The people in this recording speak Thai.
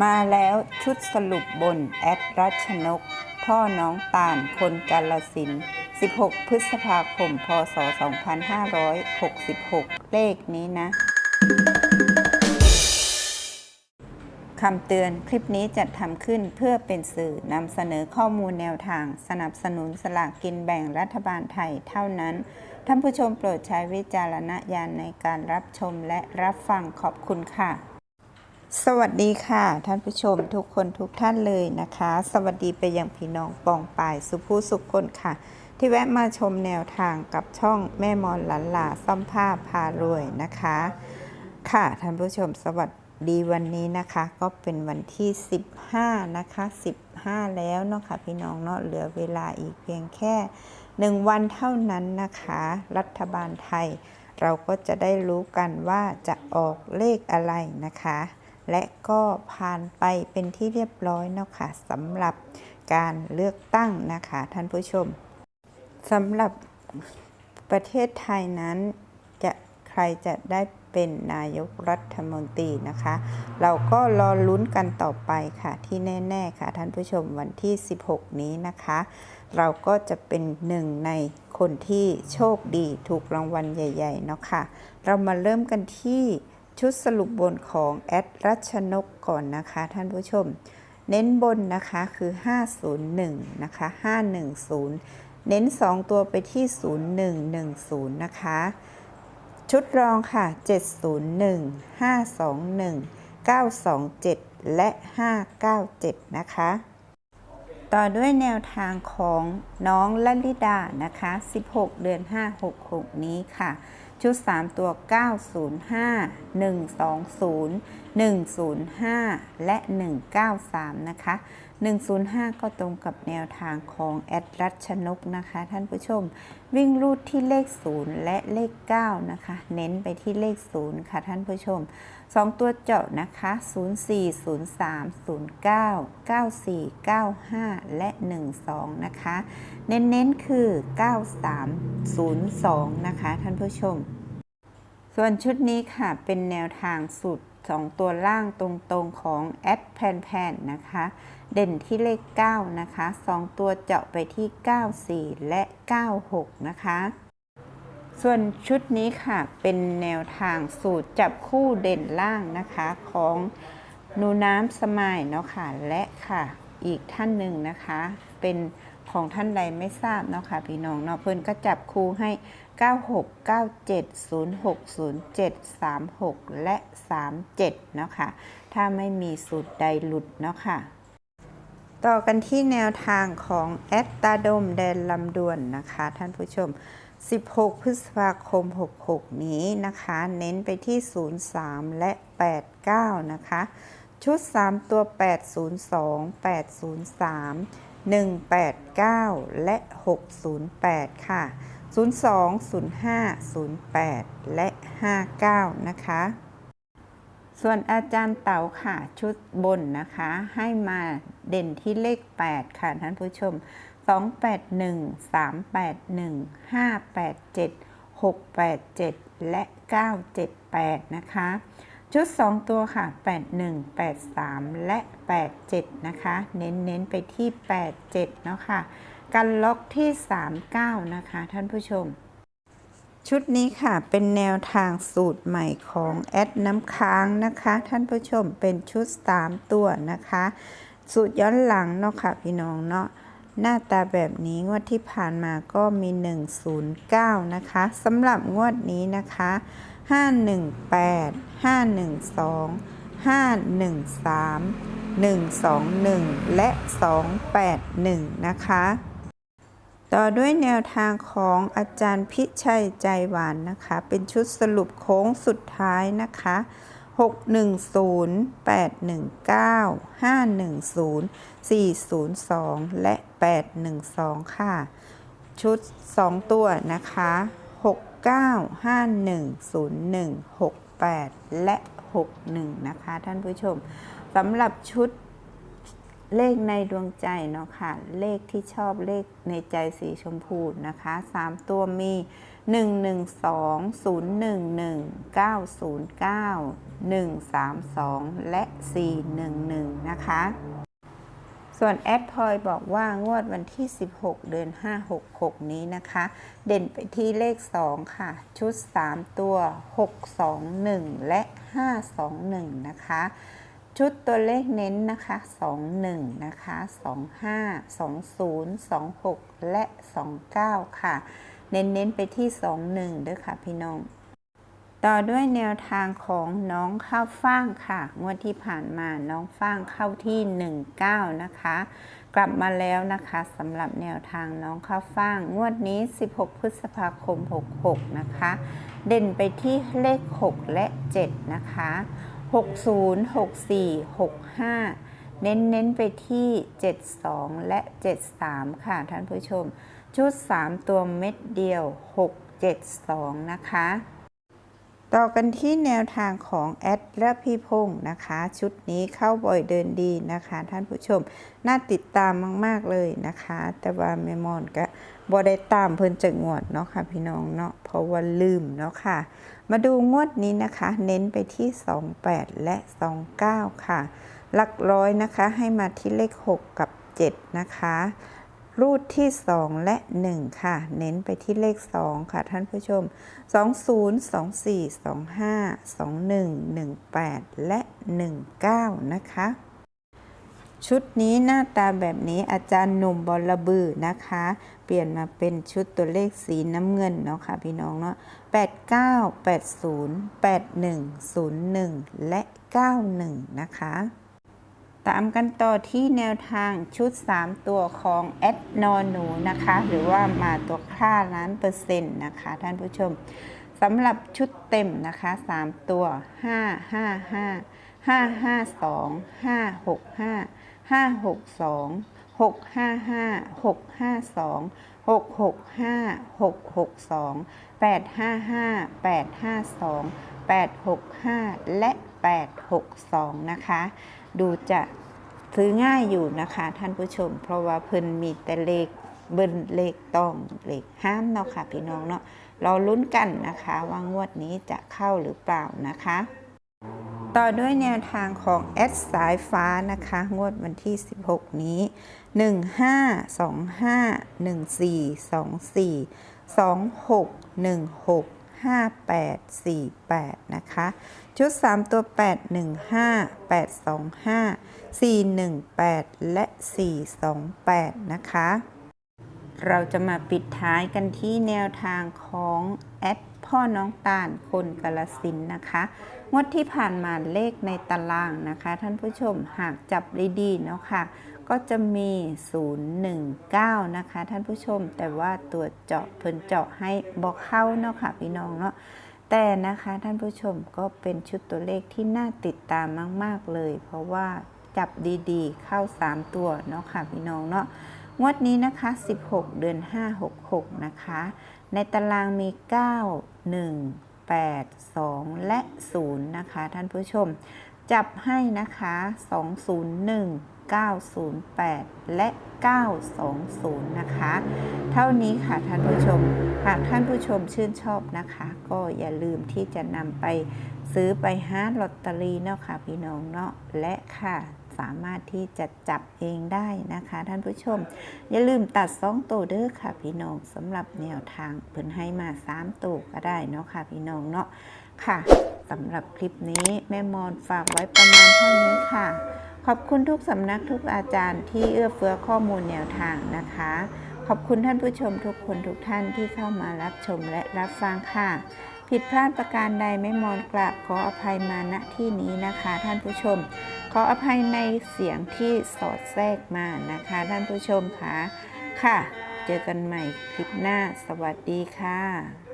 มาแล้วชุดสรุปบนแอดรัชนก พ่อน้องตาลคนกาลสิน 16 พฤษภาคม พศ 2566 เลขนี้นะ คำเตือนคลิปนี้จัดทำขึ้นเพื่อเป็นสื่อนำเสนอข้อมูลแนวทาง สนับสนุนสลากกินแบ่งรัฐบาลไทยเท่านั้น ท่านผู้ชมโปรดใช้วิจารณญาณในการรับชมและรับฟังขอบคุณค่ะ สวัสดีค่ะ ท่านผู้ชมทุกคนทุกท่านเลยนะคะ สวัสดีไปยังพี่น้องปองปายสุภูสุขคนค่ะ ที่แวะมาชมแนวทางกับช่องแม่มอนหลันหลาซ่อมผ้าพารวยนะคะ ค่ะท่านผู้ชมสวัสดีวันนี้นะคะ ก็เป็นวันที่ 15 นะคะ 15 แล้วเนาะค่ะพี่น้องเนาะเหลือเวลาอีกเพียงแค่ 1 วันเท่านั้นนะคะ รัฐบาลไทย เราก็จะได้รู้กันว่าจะออกเลขอะไรนะคะ และก็ผ่านไปเป็นที่เรียบร้อยเนาะค่ะสำหรับการเลือกตั้งนะคะท่านผู้ชมสำหรับประเทศไทยนั้นจะใครจะได้เป็นนายกรัฐมนตรีนะคะ เราก็รอลุ้นกันต่อไปค่ะที่แน่ๆค่ะท่านผู้ชมวันที่ 16 นี้นะคะ เราก็จะเป็นหนึ่งในคนที่โชคดีถูกรางวัลใหญ่ๆเนาะค่ะ เรามาเริ่มกันที่ ชุดสรุปบนของแอดรัชนกก่อนนะคะ ท่านผู้ชม เน้นบนนะคะคือ 501 นะคะ 510 เน้น 2 ตัวไปที่ 0110 นะคะ ชุดรองค่ะ 701 521 927 และ 597 นะคะ ต่อด้วยแนวทางของน้องลลิดานะคะ 16 เดือน 5 66 นี้ค่ะ ชุด 3 ตัว 905 120 105 และ 193 นะคะ 105 ก็ตรงกับแนวทางของแอดรัชนกนะคะ ท่านผู้ชม วิ่งรูดที่เลข 0 และเลข 9 นะคะ เน้นไปที่เลข 0 ค่ะท่านผู้ชม 2 ตัวเจาะนะคะ 04 03 09 94 95 และ 12 นะคะ เน้นๆคือ 9302 นะคะท่านผู้ชม ส่วนชุดนี้ค่ะเป็นแนวทางสูตร2ตัวล่างตรงๆของแอดแพนๆนะคะ เด่นที่เลข 9 นะคะ 2 ตัวเจาะไปที่ 94 และ 96 นะคะ ส่วนชุดนี้ค่ะเป็นแนวทางสูตรจับคู่เด่นล่างนะคะของนูน้ำสมายเนาะค่ะและค่ะ อีกท่านหนึ่งนะคะ เป็น ของท่านใดไม่ทราบเนาะค่ะพี่น้องเนาะเพิ่นก็จับคู่ให้ 96 97 06 07 36 และ 37 เนาะค่ะ ถ้าไม่มีสูตรใดหลุดเนาะค่ะ ต่อกันที่แนวทางของแอดตาดมแดนลำดวนนะคะ ท่านผู้ชม 16 พฤษภาคม 66 นี้นะคะ เน้นไปที่ 03 และ 89 นะคะ ชุด 3 ตัว 802 803 189 และ 608 ค่ะ 02 05 08 และ 59 นะคะ ส่วนอาจารย์เต๋าค่ะ ชุดบนนะคะ ให้มาเด่นที่เลข 8 ค่ะ ท่านผู้ชม 281 381 587 687 และ 978 นะคะ ชุด 2 ตัวค่ะ 81 83 และ 87 นะคะ เน้น ๆ ไปที่ 87 เนาะค่ะ กันล็อกที่ 39 นะคะ ท่านผู้ชม ชุดนี้ค่ะเป็นแนวทางสูตรใหม่ของแอดน้ำค้างนะคะ ท่านผู้ชมเป็นชุด 3 ตัวนะคะ สูตรย้อนหลังเนาะค่ะพี่น้องเนาะหน้าตาแบบนี้งวดที่ผ่านมาก็มี 109 นะคะสำหรับงวดนี้นะคะ 518 512 513 121 และ 281 นะคะ ต่อด้วยแนวทางของอาจารย์พิชัยใจหวานนะคะ เป็นชุดสรุปโค้งสุดท้ายนะคะ610 819 510 402 และ 812 ค่ะ ชุด 2 ตัวนะคะ 69 51 01 68 และ 61 นะคะ ท่านผู้ชมสำหรับชุดเลขในดวงใจเนาะค่ะ เลขที่ชอบเลขในใจสีชมพูนะคะ 3 ตัวมี 112-011-909-132 และ 411 นะคะ ส่วนแอดพลอยบอกว่างวดวันที่ 16 เดือน 566 นี้นะคะ เด่นไปที่เลข 2 ค่ะ ชุด 3 ตัว 621 และ 521 นะคะ ชุดตัวเลขเน้นนะคะ 21 นะคะ 25 20 26 และ 29 ค่ะ เน้นๆไปที่ 21 ด้วยค่ะพี่น้อง ต่อด้วยแนวทางของน้องข้าวฟ่างค่ะ งวดที่ผ่านมาน้องฟ่างเข้าที่ 19 นะคะ กลับมาแล้วนะคะสำหรับแนวทางน้องข้าวฟ่าง งวดนี้ 16 พฤษภาคม 66 นะคะ เด่นไปที่เลข 6 และ 7 นะคะ 60 64 65 เน้นๆไปที่ 72 และ 73 ค่ะท่านผู้ชม ชุด 3 ตัวเม็ดเดียว 672 นะคะ ต่อกันที่แนวทางของแอดและพี่พงศ์นะคะ ชุดนี้เข้าบ่อยเดินดีนะคะ ท่านผู้ชมน่าติดตามมาก ๆ เลยนะคะ แต่ว่าแม่มอนก็บ่ได้ตามเพิ่นจะงวดเนาะค่ะพี่น้องเนาะเพราะว่าลืมเนาะค่ะ มาดูงวดนี้นะคะ เน้นไปที่ 28 และ 29 ค่ะ หลักร้อยนะคะให้มาที่เลข 6 กับ 7 นะคะ รูดที่ 2 และ 1 ค่ะ เน้นไปที่เลข 2 ค่ะ ท่านผู้ชม 20 24 25 21 18 และ 19 นะคะ ชุดนี้หน้าตาแบบนี้อาจารย์หนุ่มบอลบือนะคะ เปลี่ยนมาเป็นชุดตัวเลขสีน้ำเงินเนาะค่ะพี่น้องเนาะ 89 80 81 01 และ 91 นะคะ ตามกันต่อที่แนวทางชุด 3 ตัวของแอดนอนหนูนะคะ หรือว่ามาตัวค่าล้านเปอร์เซ็นต์นะคะ ท่านผู้ชมสำหรับชุดเต็มนะคะ 3 ตัว 5 5 5 5 5 2 5 6 5 5 6 2 6 5 5 6 5 2 6 6 5 6 6 2 8 5 5 8 5 2 8 6 5 และ 8 6 2 นะคะ ดูจะซื้อง่ายอยู่นะคะท่านผู้ชม เพราะว่าเพิ่นมีแต่เลขเบิ้ลเลขต้องเลขห้ามเนาะค่ะพี่น้องเนาะเราลุ้นกันนะคะว่างวดนี้จะเข้าหรือเปล่านะคะ ต่อด้วยแนวทางของแอดสายฟ้านะคะ งวดวันที่ 16 นี้ 15 25 14 24 26 16 5848 นะคะ ชุด 3 ตัว 815 825 418 และ 428 นะคะ เราจะมาปิดท้ายกันที่แนวทางของแอด พ่อน้องตาลคนกาลสินนะคะ งวดที่ผ่านมาเลขในตารางนะคะ ท่านผู้ชมหากจับดีๆเนาะค่ะ ก็จะมี 019 นะคะ ท่านผู้ชมแต่ว่าตัวเจาะเพิ่นเจาะให้บอกเข้าเนาะค่ะพี่น้องเนาะแต่นะคะท่านผู้ชมก็เป็นชุดตัวเลขที่น่าติดตามมาก ๆ เลย เพราะว่าจับดีๆ เข้า 3 ตัวเนาะค่ะพี่น้องเนาะงวดนี้นะคะ 16 เดือน 566 นะคะ ในตารางมี 9 1 8 2 และ 0 นะคะ ท่านผู้ชม จับให้นะคะ 201 908 และ 920 นะคะ เท่านี้ค่ะท่านผู้ชม หากท่านผู้ชมชื่นชอบนะคะ ก็อย่าลืมที่จะนำไปซื้อไปหาลอตเตอรี่เนาะค่ะพี่น้องเนาะและค่ะ สามารถที่จะจับเองได้นะคะ ท่านผู้ชม อย่าลืมตัดสองตัวเด้อค่ะพี่น้องสำหรับแนวทางเพิ่นให้มา3ตัวก็ได้เนาะค่ะพี่น้องเนาะค่ะสำหรับคลิปนี้แม่มอนฝากไว้ประมาณเท่านี้ค่ะ ขอบคุณทุกสำนักทุกอาจารย์ที่เอื้อเฟื้อข้อมูลแนวทางนะคะขอบคุณท่านผู้ชมทุกคนทุกท่านที่เข้ามารับชมและรับฟังค่ะ ผิดพลาดประการใดไม่มอนกราบขออภัยมาณที่นี้นะคะ ท่านผู้ชม ขออภัยในเสียงที่สอดแทรกมานะคะ ท่านผู้ชมค่ะค่ะ เจอกันใหม่คลิปหน้า สวัสดีค่ะ